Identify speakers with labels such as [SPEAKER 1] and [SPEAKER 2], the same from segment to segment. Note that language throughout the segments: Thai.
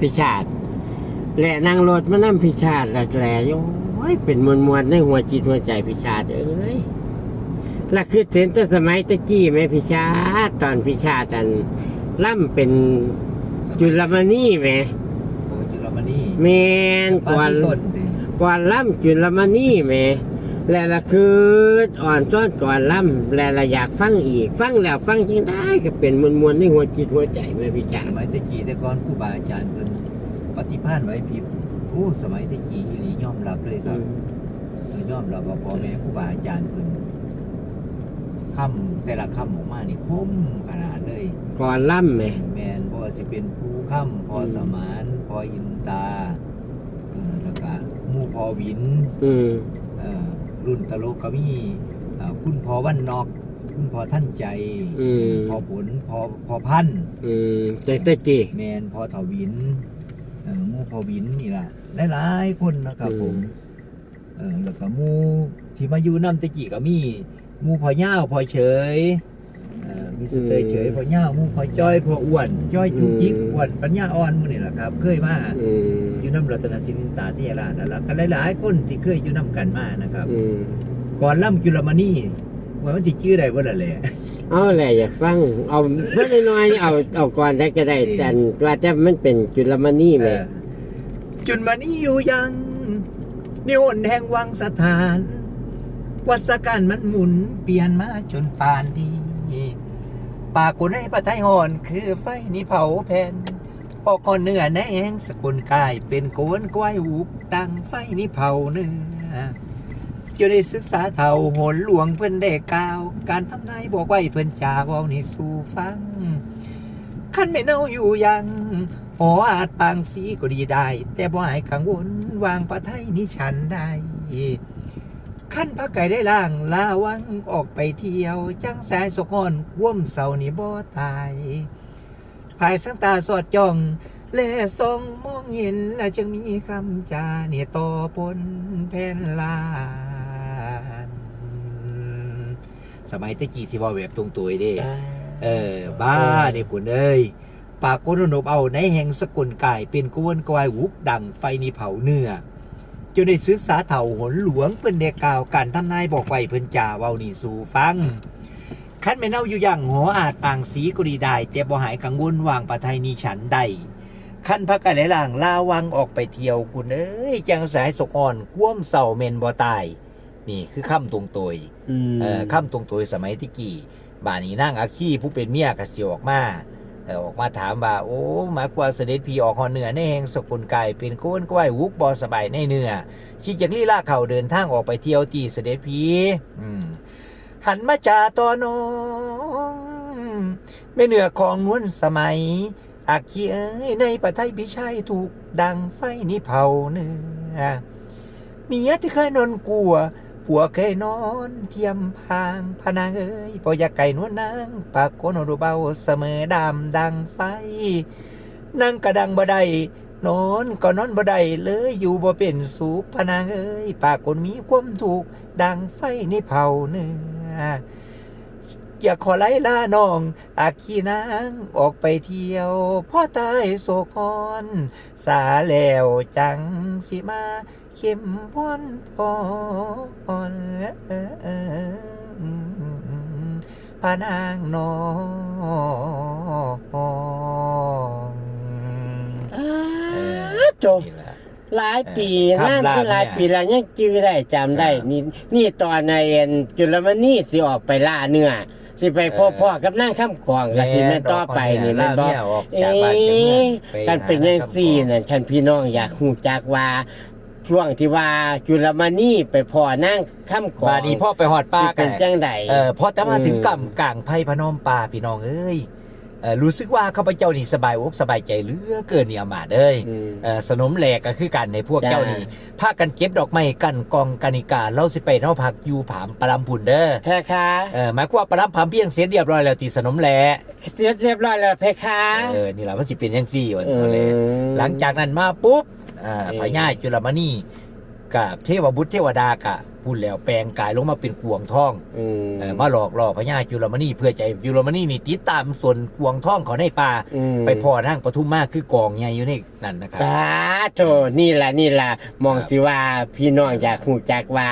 [SPEAKER 1] พิชาติและนั่งรถมานั่พิชาติและแหล่โอ้ยเป็นมวลมวลๆในหัวจิตหัวใจพิชาติเอ้ยและคือเห็นแต่สมัยตะกี้ไหมพิชาติตอนพิชาติอันล่ำเป็นจุลมณีไหม
[SPEAKER 2] โอ้จุลมณี
[SPEAKER 1] แมน
[SPEAKER 2] ปา
[SPEAKER 1] ก่อน
[SPEAKER 2] ที่ต้นดิ
[SPEAKER 1] ก่อนล่ำจุลมณีไหม และละคืออ่อนซ้อนก่อนล่ำและละอยากฟังอีก ฟังแล้วฟังจริงได้ก็เป็นมวลมวลๆในหัวจิตหัวใจไหมพิชา
[SPEAKER 2] ส
[SPEAKER 1] ติ
[SPEAKER 2] มัยตะกี้แต่ก่อนครูบาอาจารย์เพิ่นปฏิภาณไว้พริบโอ้สมัยตะกี้อีหลียอมรับเลยครับเออยอมรับว่าพ่อแม่ครูบาอาจารย์เพิ่นคำแต่ละคำออกมานี่คมขนาดเลย
[SPEAKER 1] ก่อนล่ำไหม
[SPEAKER 2] แมนบ่ว่าสิเป็นภูคำพอสมานพออินตาเออแล้วก็หมู่พอวิน
[SPEAKER 1] อืม
[SPEAKER 2] เอ่อ รุ่นตลกก็มีเอ่อคุณพอวันนอกคุณพอท่านใจ
[SPEAKER 1] อืม
[SPEAKER 2] พอผลพอพอพันธุ์
[SPEAKER 1] อืมแต่แต่จี
[SPEAKER 2] แมนพอเถาวินเอ่อหมู่พอวินนี่ล่ะหลายๆคนนะครับผมเออแล้วก็หมู่ที่มาอยู่น้ำตะกี้ก็มีหมู่พอย่าวพอเฉยเอ่อ มีสเตยเฉยพอย่าวหมู่พอจ้อยพออ้วนจ้อยจุกจิกอ้วนปัญญาอ่อนหมู่นี่แหละครับ เคยมา
[SPEAKER 1] อืม
[SPEAKER 2] อยู่น้ำรัตนศิลินตาที่ยาลานั่นแหละกันหลายๆ คนที่เคยอยู่น้ำกันมานะครับ
[SPEAKER 1] อืม
[SPEAKER 2] ก่อนล่ำจุลมณีว่ามันสิชื่อใดบ่ล่ะแหละ
[SPEAKER 1] เอาแหละอยากฟัง เอาเพื่อนน้อยๆนี่เอาเอาก่อนได้ก็ได้แต่ว่าแต่มันเป็นจุลมณีไหม
[SPEAKER 2] เออจุลมณีอยู่ยังนิวรณ์แห่งวังสถาน วัศการมันหมุนเปลี่ยนมาจนป่านนี้ ปากกุนให้ปะไทยหอน คือไฟนี่เผาแผ่นพอกอนเนื้อแนงสกุลกายเป็นโกนกล้วยอุกดังไฟนี่เผาเนื้ออยู่ในศึกษาเท่าหนหลวงเพิ่นได้กล่าว การทำนายบอกไว้เพิ่นจาว้านี่สู่ฟังขั้นไม่เน่าอยู่ยังหออาจปางสีก็ดีได้ แต่บ่ให้กังวลวางประไทยนี่ฉันได้ ขั้นพระไก่ได้ล่างลาวังออกไปเที่ยว จังสายสกอนว่มเสานี่บ่ตายภายสังตาสอดจ้อง แลส่องมองเห็นและจึงมีคำจาเนี่ยต่อปนแผ่นลาน สมัยตะกี้สิว่าแบบตรงตัวเด้ เออ บ้าเนี่ยคุณเอ้ยปากก้นนบเอาในแห่งสกุลกายเป็นกวนกวายวุบดังไฟนี่เผาเนื้อ จนได้ศึกษาเถ่าหนหลวงเพิ่นเดกล่าวการทำนายบอกไว้เพิ่นจ่าเว้านี่สู่ฟังคันไม่เน่าอยู่อย่างหออาจปางสีก็ดีได้แต่บ่หายกังวลวางปะไทยนี่ฉันใดขั้นพักกันหลายๆลาวังออกไปเที่ยวคุณเอ้ยจังสายสกอ่อนคว่มเสาเมนบ่ตาย นี่คือคำตรงตัว
[SPEAKER 1] อืม
[SPEAKER 2] เอ่อคำตรงตัวสมัยที่กี่บานนี้นั่งอาคีผู้เป็นเมียกสิออกมาเออกมาถามว่าโอ้หมายความว่าเสด็จพีออกหอเหนือในแห่งสกุลไก่เป็นโก้นก้อยวุกบอสบายในเนื้อชิจากลีลาเข่าเดินทางออกไปเที่ยวตีเสด็จพีหันมาจ่าตอน้องไม่เหนือของนวลสมัยอาคีเอ้ยในประเทศพิชัยถูกดังไฟนี่เผาเนื้อเมียที่เคยนอนกลัว ผัวเคยนอนเทียมพางพนางเอ้ยพออยากไก่นวลนางปากโกนดูเบาเสมอดำดังไฟนั่งกระดังบ่ได้นอนก็นอนบ่ได้เลยอยู่บ่เป็นสุขพนางเอ้ยปากคนมีความถูกดังไฟในเผาเนื้ออยากขอไล่ล่าน้องอาคีนางออกไปเที่ยวพ่อตายโศกอนสาแล้วจังสิมา เข้มพ้นพอนพานางนอง
[SPEAKER 1] จบ
[SPEAKER 2] นี่แหละ
[SPEAKER 1] หลายปี
[SPEAKER 2] เออ
[SPEAKER 1] นั่น
[SPEAKER 2] คำราม
[SPEAKER 1] คือหลาย
[SPEAKER 2] เนี่ย
[SPEAKER 1] ปีแล้วยังจื้อได้จำได้
[SPEAKER 2] ครับ
[SPEAKER 1] นี่นี่ตอนในเอ็นจุลมณีสิออกไปล่าเนื้อสิไปพ่อ
[SPEAKER 2] เออ
[SPEAKER 1] พ่อกับนั่งข้ามขวางกับสิแม่นต่อไปนี่แมันบอก
[SPEAKER 2] ล่าเมียออก
[SPEAKER 1] เอ๊
[SPEAKER 2] จากบ้านจากเมืองไป
[SPEAKER 1] กันเป็นยังสี่
[SPEAKER 2] หา
[SPEAKER 1] นั่นฉันพี่น้องอยากหูจักว่า ช่วงที่ว่าจุลมณีไปพ่อนั่งข้ามขวาง
[SPEAKER 2] บาดนีพ่อไปหอดป้า
[SPEAKER 1] สิ
[SPEAKER 2] กั
[SPEAKER 1] เป็นนจังใด
[SPEAKER 2] เออพอแต่มาถึง
[SPEAKER 1] อืม
[SPEAKER 2] กำกลางไพ่พนมป่าพี่น้องเอ้ยเออรู้สึกว่าข้าพเจ้านี่สบายอกสบายใจเหลือเกินเนี่ยอามาตย์เอ้ย
[SPEAKER 1] อืม
[SPEAKER 2] เออสนมแหลกก็คือกันในพวก
[SPEAKER 1] จ้า
[SPEAKER 2] เจ้านี่พากันเก็บดอกไม้กันกองกานิกาเล่าสิไปเท่าผักอยู่ผามปรำพุนเด้อ
[SPEAKER 1] เพคะ
[SPEAKER 2] เออหมายความว่าปรำผามเพียงเสร็จเรียบร้อยแล้วตีสนมแหล
[SPEAKER 1] เสร็จเรียบร้อยแล้วเพคะ
[SPEAKER 2] เออ นี่แหละมันสิเป็นยังซี่วัน
[SPEAKER 1] อื
[SPEAKER 2] นี้เลย
[SPEAKER 1] ม
[SPEAKER 2] หลังจากนั้นมาปุ๊บ อ่า
[SPEAKER 1] เออ
[SPEAKER 2] พญาจุลมณีกับเทวบุตรเทวดากะพูดแล้วแปลงกายลงมาเป็นกวงทอง
[SPEAKER 1] อืม
[SPEAKER 2] เอ่อมาหลอกล่อพญาจุลมณีเพื่อใจจุลมณีนี่ติดตามส่วนกวงทองเขาในป่า
[SPEAKER 1] ม
[SPEAKER 2] ไปพอนั่งปทุมมากคือกองใหญ่อยู่ในนั่นนะครับ
[SPEAKER 1] สาโธนี่ล่ะนี่ล่ะมองสิว่าพี่น้องอยากหูจักว่า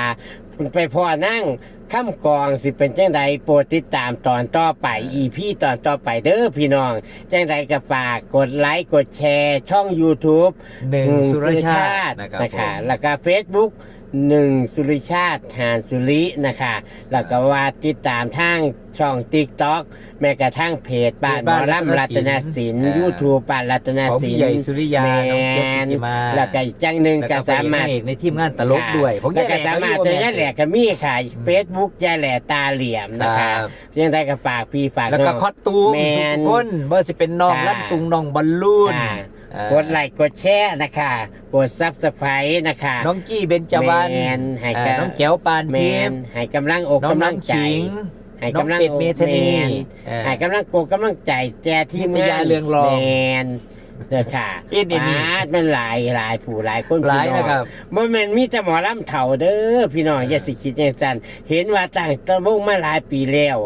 [SPEAKER 1] ไปพ่อนั่ง ข้ามกองสิเป็นจังใดโปรดติดตามตอนต่อไปอีพี่ตอนต่อไปเด้อพี่น้อง จังใดก็ฝากกดไลค์กดแชร์ ช่อง YouTube
[SPEAKER 2] หนึ่ง
[SPEAKER 1] อืม
[SPEAKER 2] สุรชาตินะครับ
[SPEAKER 1] นะคะ
[SPEAKER 2] ผม
[SPEAKER 1] แล้วก็ Facebook หนึ่งสุริชาติหานสุรินะคะ แล้วก็ว่าติดตามทางช่อง TikTok แม้กระทั่งเพจบ้านหมอลำรัตนศิลป์ YouTube บ้านรัตน
[SPEAKER 2] ของ
[SPEAKER 1] ศิ
[SPEAKER 2] พี่
[SPEAKER 1] ล
[SPEAKER 2] ใหญ่
[SPEAKER 1] ป์
[SPEAKER 2] สุริยา
[SPEAKER 1] แม
[SPEAKER 2] น้องเจี๊ยบกิ
[SPEAKER 1] น
[SPEAKER 2] ติมา
[SPEAKER 1] แล้วก็อีกจังหนึ่ง
[SPEAKER 2] แล้ว
[SPEAKER 1] ก็
[SPEAKER 2] ก็
[SPEAKER 1] สา
[SPEAKER 2] สามามา
[SPEAKER 1] รร
[SPEAKER 2] ถ
[SPEAKER 1] ถ
[SPEAKER 2] ในทีมงานตลกด้วยของ
[SPEAKER 1] แล้ว
[SPEAKER 2] ยายแห
[SPEAKER 1] ก็
[SPEAKER 2] ล่
[SPEAKER 1] สามารถ
[SPEAKER 2] ก็
[SPEAKER 1] จะ
[SPEAKER 2] อยู่
[SPEAKER 1] ยายแหลกก็มีค่ะ Facebook ยายแหลตาเหลี่ยมนะ
[SPEAKER 2] ค
[SPEAKER 1] คะ
[SPEAKER 2] รับ
[SPEAKER 1] ยังได้ก็ฝากพี่ฝาก
[SPEAKER 2] แล้วก็
[SPEAKER 1] น้อง
[SPEAKER 2] คอสตูม
[SPEAKER 1] แมน
[SPEAKER 2] ทุกคนว่าจะเป็นน้อง
[SPEAKER 1] ค่ะ
[SPEAKER 2] ลั่นตุงน้องบอลลูน
[SPEAKER 1] ค่ะ
[SPEAKER 2] เอ่อ ก
[SPEAKER 1] ดไลค์กดแชร์นะคะกดซับสไครต์นะคะ
[SPEAKER 2] น้องกี้เบญจวรรณ
[SPEAKER 1] แมนให้
[SPEAKER 2] เอ่อ
[SPEAKER 1] กับ
[SPEAKER 2] น้องแก้วปาน
[SPEAKER 1] แม
[SPEAKER 2] ทิ
[SPEAKER 1] น
[SPEAKER 2] พย์
[SPEAKER 1] ให้กำลังอก
[SPEAKER 2] น้อง
[SPEAKER 1] กำลั
[SPEAKER 2] น้ำ
[SPEAKER 1] งใจ
[SPEAKER 2] ขิง
[SPEAKER 1] ให้
[SPEAKER 2] น้อง
[SPEAKER 1] กำลัง
[SPEAKER 2] เป็ดเมธานี
[SPEAKER 1] แม
[SPEAKER 2] เอ่อ
[SPEAKER 1] ให้กำลังโกกำลังใจแจที่
[SPEAKER 2] นิตยาเรืองรอง
[SPEAKER 1] แมน เด้อค่ะ
[SPEAKER 2] เอ็นเอ็นนี่
[SPEAKER 1] ปาดมันหลายหลายผู้หลายคน
[SPEAKER 2] หลาย
[SPEAKER 1] พี่อง
[SPEAKER 2] นะครับ
[SPEAKER 1] บ่แม่นมีแต่หมอลำเถ่าเด้อพี่น้องอย่าสิคิดจังซั่นเห็นว่าตั้งแตะวงมาหลายปีแล้ว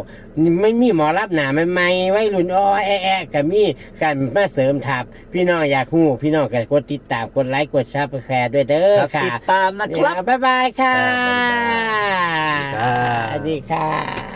[SPEAKER 1] นี่ไม่มีหมอรับหนาใหม่ๆไว้รุ่นอ้อแอะแอะก็มีกันมาเสริมทับ พี่น้องอยากฮู้พี่น้องก็กดติดตามกดไลค์กดซับสไครต์ด้วยเด้อ
[SPEAKER 2] ครับ
[SPEAKER 1] ค่ะ
[SPEAKER 2] ติดตามนะครับ
[SPEAKER 1] บ๊ายบายค่ะ
[SPEAKER 2] ครับบ๊ายบายครับ
[SPEAKER 1] สวัสดีค่ะ